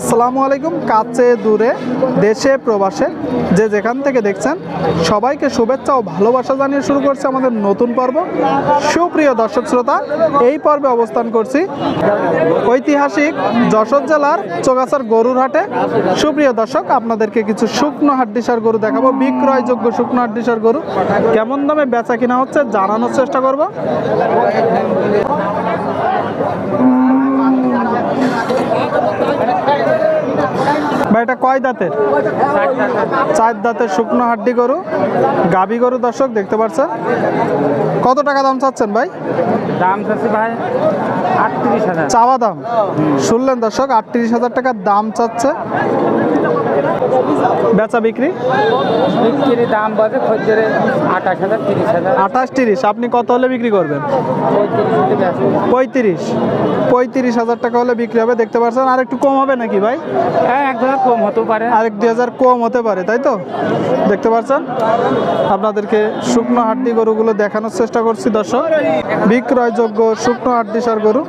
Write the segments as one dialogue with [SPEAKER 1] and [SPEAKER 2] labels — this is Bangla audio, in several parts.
[SPEAKER 1] আসসালামু আলাইকুম, কাছে দূরে, দেশে, প্রবাসে, যে যেখান থেকে দেখছেন, সবাইকে শুভেচ্ছা ও ভালোবাসা জানিয়ে শুরু করছে আমাদের নতুন পর্ব। সুপ্রিয় দর্শক শ্রোতা, এই পর্বে অবস্থান করছি ঐতিহাসিক যশোর জেলার চোগাছার গরুর হাটে। সুপ্রিয় দর্শক, আপনাদেরকে কিছু শুকনো হাড্ডিসার গরু দেখাবো। বিক্রয়যোগ্য শুকনো হাড্ডিসার গরু। কেমন দামে বেচা কিনা হচ্ছে জানানোর চেষ্টা করব। ভাই এটা কয় দাঁতের? চার দাঁতের শুকনো হাড্ডি গরু গাবি গরু দর্শক দেখতে পাচ্ছেন কত টাকা দাম চাচ্ছেন ভাই?
[SPEAKER 2] দাম চাচ্ছি ভাই আটত্রিশ হাজার।
[SPEAKER 1] চাওয়া দাম। শুনলেন দর্শক আটত্রিশ হাজার টাকার দাম চাচ্ছে। বেচা বিক্রি?
[SPEAKER 2] বিক্রির দাম বাজে খদ্দের আঠাশ হাজার তিরিশ হাজার।
[SPEAKER 1] আঠাশ তিরিশ আপনি কত হলে বিক্রি করবেন?
[SPEAKER 2] পঁয়ত্রিশ
[SPEAKER 1] পঁয়ত্রিশ। হাজার টাকা হলে বিক্রি হবে দেখতে পাচ্ছেন আর একটু কম হবে নাকি ভাই?
[SPEAKER 2] হ্যাঁ এক হাজার কম হতে পারে।
[SPEAKER 1] আর এক দুই হাজার কম হতে পারে তাই তো? দেখতে পাচ্ছেন আপনাদেরকে শুকনো হাড্ডি গরুগুলো দেখানোর চেষ্টা করছি দর্শক। বিক্রয়যোগ্য শুকনো হাড্ডি সার গরু।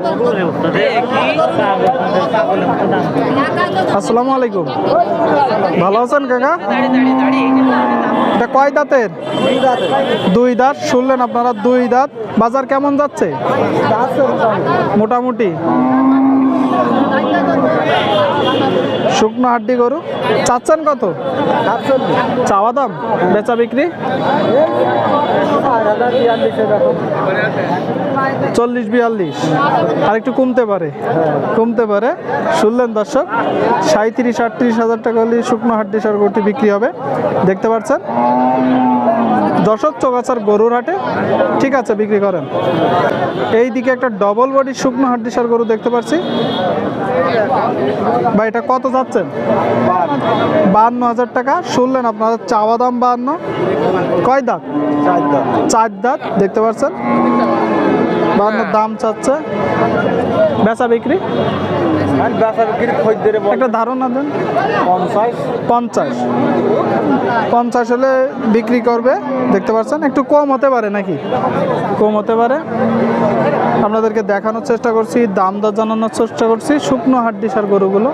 [SPEAKER 1] আসসালামু আলাইকুম। ভালো আছেন, কাকা? কয় দাঁতের? দুই দাঁত, শুনলেন আপনারা, দুই দাঁত। বাজার কেমন যাচ্ছে? মোটামুটি। শুকনো হাড্ডি গরু। চাচ্ছেন কত? চাওয়া দাম? বেচা বিক্রি? চল্লিশ, বিয়াল্লিশ। আর একটু কমতে পারে। কমতে পারে। শুনলেন দর্শক সাঁত্রিশ আটত্রিশ হাজার টাকা হলে শুকনো হাড্ডি সার গরুটি বিক্রি হবে। দেখতে পাচ্ছেন? দর্শক চৌগাছার গরুর হাটে ঠিক আছে বিক্রি করেন। এই দিকে একটা ডবল বডি শুকনো হাড্ডি সার গরু দেখতে পাচ্ছি ভাই এটা কত যাচ্ছেন? বাহান্ন হাজার টাকা। শুনলেন আপনারা চাওয়া দাম বাহান্ন কয় দাঁত? চার দাঁত। দেখতে পাচ্ছেন বাহান্ন দাম চাচ্ছে। বেচা বিক্রি?
[SPEAKER 2] বেচা বিক্রি খদ্দের
[SPEAKER 1] একটা ধারণা দেন।
[SPEAKER 2] পঞ্চাশ।
[SPEAKER 1] পঞ্চাশ। পঞ্চাশ হলে বিক্রি করবে দেখতে পাচ্ছেন? একটু কম হতে পারে নাকি? কম হতে পারে। আপনাদেরকে দেখানোর চেষ্টা করছি দাম দর জানানোর চেষ্টা করছি। শুকনো হাড্ডি সার গরুগুলো।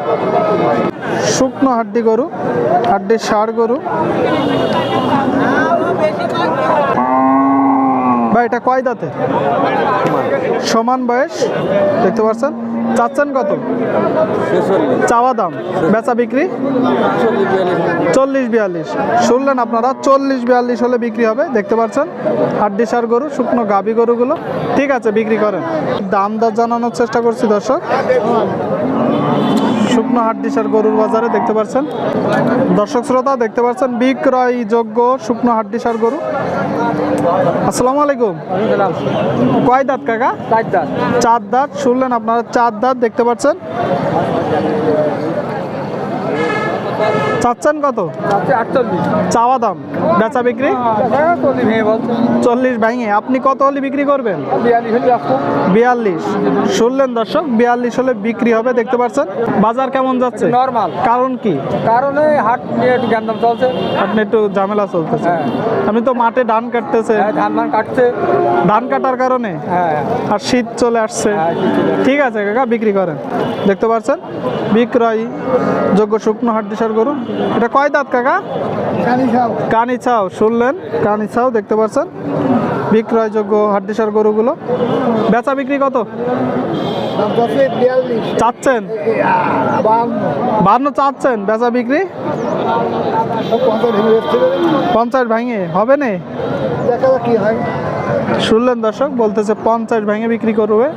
[SPEAKER 1] শুকনো হাড্ডি গরু হাড্ডি সার গরু। ভাই এটা কয় দাঁতে সমান বয়স দেখতে পাচ্ছেন? চাচ্ছেন কত? চাওয়া দাম। বেচা বিক্রি? চল্লিশ বিয়াল্লিশ। শুনলেন আপনারা চল্লিশ বিয়াল্লিশ হলে বিক্রি হবে দেখতে পাচ্ছেন? হাড্ডি সার গরু শুকনো গাবি গরুগুলো। ঠিক আছে বিক্রি করেন। দাম দর জানানোর চেষ্টা করছি দর্শক। শুকনো হাড্ডি সার গরুর বাজারে দেখতে পাচ্ছেন? দর্শক শ্রোতা দেখতে পাচ্ছেন? বিক্রয় যোগ্য শুকনো হাড্ডি সার গরু। আসসালামু আলাইকুম। কয় দাঁত কাকা?
[SPEAKER 2] চার দাস
[SPEAKER 1] চার দাঁত। শুনলেন আপনারা চার দাঁত দেখতে পাচ্ছেন। চাচ্ছেন কত? চাওয়া দাম। বেচা বিক্রি?
[SPEAKER 2] চল্লিশ ভেঙে
[SPEAKER 1] আপনি কত হলে বিক্রি করবেন?
[SPEAKER 2] বিয়াল্লিশ
[SPEAKER 1] শুনলেন দর্শক বিয়াল্লিশ হলে বিক্রি হবে দেখতে পাচ্ছেন। বাজার কেমন যাচ্ছে?
[SPEAKER 2] নর্মাল।
[SPEAKER 1] কারণ কি?
[SPEAKER 2] কারণে হাট নিয়ে একটু গ্যান্দাম চলছে।
[SPEAKER 1] আপনি একটু ঝামেলা চলতেছে।
[SPEAKER 2] হ্যাঁ।
[SPEAKER 1] আমি তো মাঠে ধান কাটতেছে।
[SPEAKER 2] হ্যাঁ, ধান ধান কাটছে।
[SPEAKER 1] ধান কাটার কারণে?
[SPEAKER 2] হ্যাঁ।
[SPEAKER 1] আর শীত চলে আসছে।
[SPEAKER 2] হ্যাঁ।
[SPEAKER 1] ঠিক আছে কাকা বিক্রি করেন। দেখতে পাচ্ছেন বিক্রয় যোগ্য শুকনো হাড্ডিসার গরু। এটা কয় দাঁত কাকা? কানি ছাও শুনলেন? কানি ছাও দেখতে পাচ্ছেন? বিক্রয়যোগ্য হাড্ডিসার গরুগুলো। বেচা বিক্রি কত? চাচ্ছেন? বান্ন চাচ্ছেন বেচা বিক্রি? পঞ্চাশ ভাঙে হবে না? শুনলেন দর্শক বলতেছে পঞ্চাশ ভাঙে বিক্রি করবে।